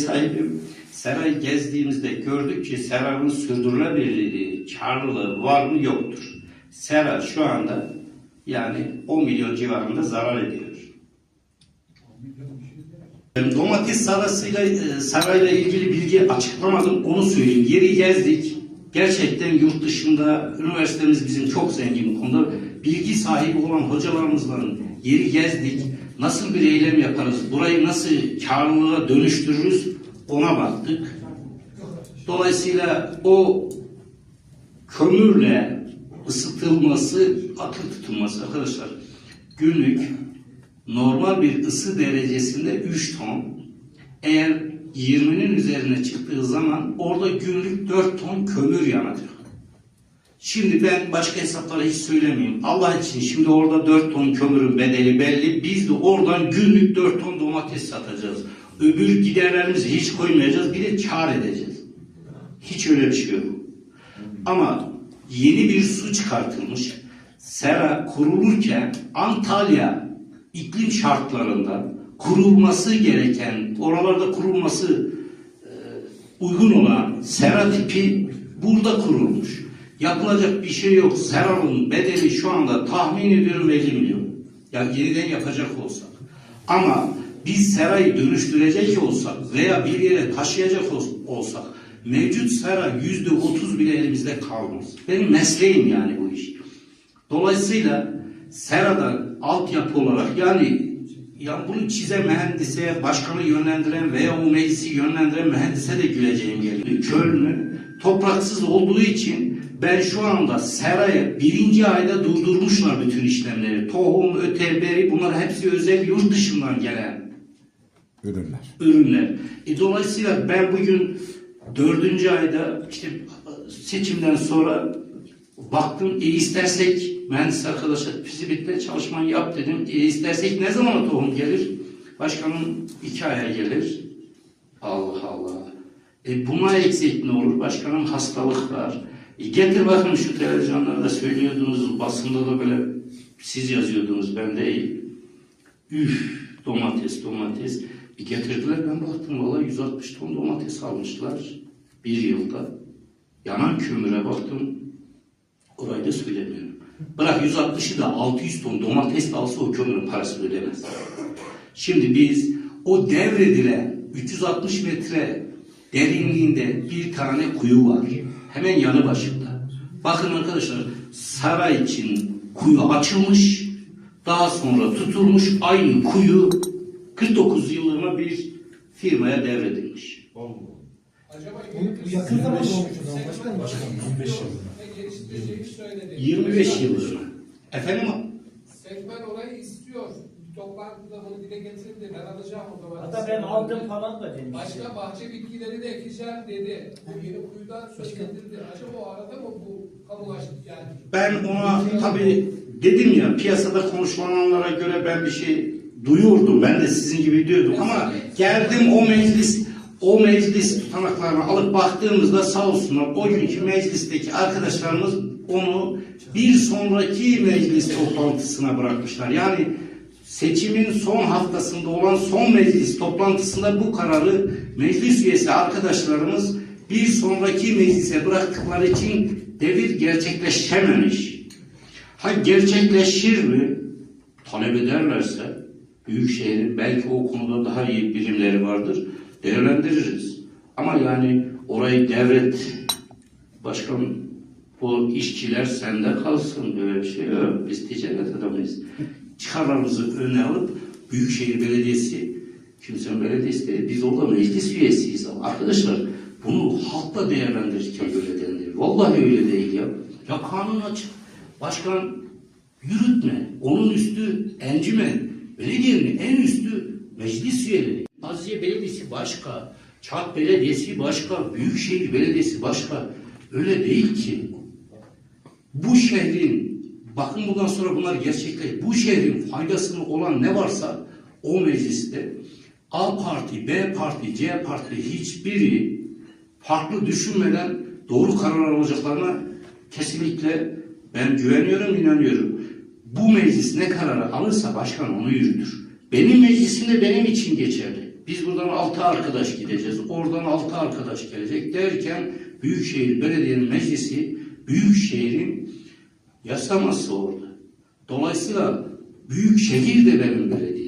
sahibim. Serayı gezdiğimizde gördük ki Sera'nın sürdürülebilirliği, karlılığı var mı yoktur. Sera şu anda yani 10 milyon civarında zarar ediyor. Domates sarasıyla, e, sarayla ilgili bilgi açıklamadım, onu söyleyeyim. Yeri gezdik. Gerçekten yurt dışında üniversitemiz bizim çok zengin bu konuda. Bilgi sahibi olan hocalarımızla yeri gezdik. Nasıl bir eylem yaparız, burayı nasıl karlılığa dönüştürürüz ona baktık. Dolayısıyla o kömürle ısıtılması, akıl tutulması arkadaşlar günlük normal bir ısı derecesinde 3 ton. Eğer 20'nin üzerine çıktığı zaman orada günlük 4 ton kömür yanacak. Şimdi ben başka hesapları hiç söylemeyeyim. Allah için şimdi orada 4 ton kömürün bedeli belli. Biz de oradan günlük 4 ton domates satacağız. Öbür giderlerimizi hiç koymayacağız. Bir de kar edeceğiz. Hiç öyle bir şey yok. Ama yeni bir su çıkartılmış. Sera kurulurken Antalya iklim şartlarında kurulması gereken, oralarda kurulması e, uygun olan sera tipi burada kurulmuş. Yapılacak bir şey yok. Sera'nın bedeli şu anda tahmin ediyorum 50 milyon. Ya yeniden yapacak olsak. Ama biz serayı dönüştürecek olsak veya bir yere taşıyacak ol- olsak mevcut sera yüzde otuz bile elimizde kalmaz. Benim mesleğim yani bu iş. Dolayısıyla seradan altyapı olarak yani ya bunu çizen mühendise, başkanı yönlendiren veya o meclisi yönlendiren mühendise de güleceğim geliyor. Köln'ü topraksız olduğu için ben şu anda serayı birinci ayda durdurmuşlar bütün işlemleri. Tohum, öte, beri bunlar hepsi özel yurt dışından gelen ürünler. ürünler. E, dolayısıyla ben bugün dördüncü ayda işte seçimden sonra baktım e istersek mühendis arkadaşlar fizibitle çalışmayı yap dedim. E istersek ne zaman tohum gelir? Başkanım iki aya gelir. Allah Allah. E buna eksik ne olur? Başkanım hastalık var. E getir bakın şu televizyonlarda söylüyordunuz, basında da böyle siz yazıyordunuz ben değil. Üf domates domates. Bir getirdiler ben baktım valla 160 ton domates almışlar bir yılda. Yanan kömüre baktım orayı da söylemiyorum. Bırak 160'ı da 600 ton domates de alsa o kömürün parasını ödemez. Şimdi biz o devredilen 360 metre derinliğinde bir tane kuyu var. Hemen yanı başında. Bakın arkadaşlar saray için kuyu açılmış. Daha sonra tutulmuş aynı kuyu 49 yıllığına bir firmaya devredilmiş. Acaba yakın zamanda olmuş o zaman başkanım. Başkanım 15 yıl. Geliştireceğini söyledi. 25 yıllığına. Efendim. Toplantıda bunu dile getirdi. Ben alacağım o zaman. Hatta ben aldım falan da demiş. Başka bahçe bitkileri de ekeceğim dedi. Bu yeni kuyudan söz getirdi. Acaba o arada mı bu kamulaştı yani? ben ona tabii dedim ya piyasada konuşulanlara göre ben bir şey duyurdum. Ben de sizin gibi diyordum ama geldim o meclis o meclis tutanaklarını alıp baktığımızda sağ olsunlar o günkü meclisteki arkadaşlarımız onu bir sonraki meclis toplantısına bırakmışlar. Yani seçimin son haftasında olan son meclis toplantısında bu kararı meclis üyesi arkadaşlarımız bir sonraki meclise bıraktıkları için devir gerçekleşememiş. Ha gerçekleşir mi? Talep ederlerse Büyükşehir'in belki o konuda daha iyi birimleri vardır. Değerlendiririz. Ama yani orayı devret başkan bu işçiler sende kalsın böyle bir şey. Biz ticaret adamıyız. Çıkarlarımızı öne alıp Büyükşehir Belediyesi kimsenin belediyesi değil. Biz orada meclis üyesiyiz. Arkadaşlar bunu halkla değerlendirirken böyle denilir. Vallahi öyle değil ya. Ya kanun açık. Başkan yürütme. Onun üstü encümen. Belediyenin en üstü meclis üyeleri. Aziye Belediyesi başka. Çat Belediyesi başka. Büyükşehir Belediyesi başka. Öyle değil ki. Bu şehrin, bakın bundan sonra bunlar gerçekleşir. Bu şehrin faydasını olan ne varsa o mecliste A parti, B parti, C parti hiçbiri farklı düşünmeden doğru karar alacaklarına kesinlikle ben güveniyorum, inanıyorum. Bu meclis ne kararı alırsa başkan onu yürütür. Benim meclisim de benim için geçerli. Biz buradan altı arkadaş gideceğiz. Oradan altı arkadaş gelecek derken Büyükşehir Belediye'nin meclisi Büyükşehir'in yasaması orada. Dolayısıyla Büyükşehir de benim belediyem.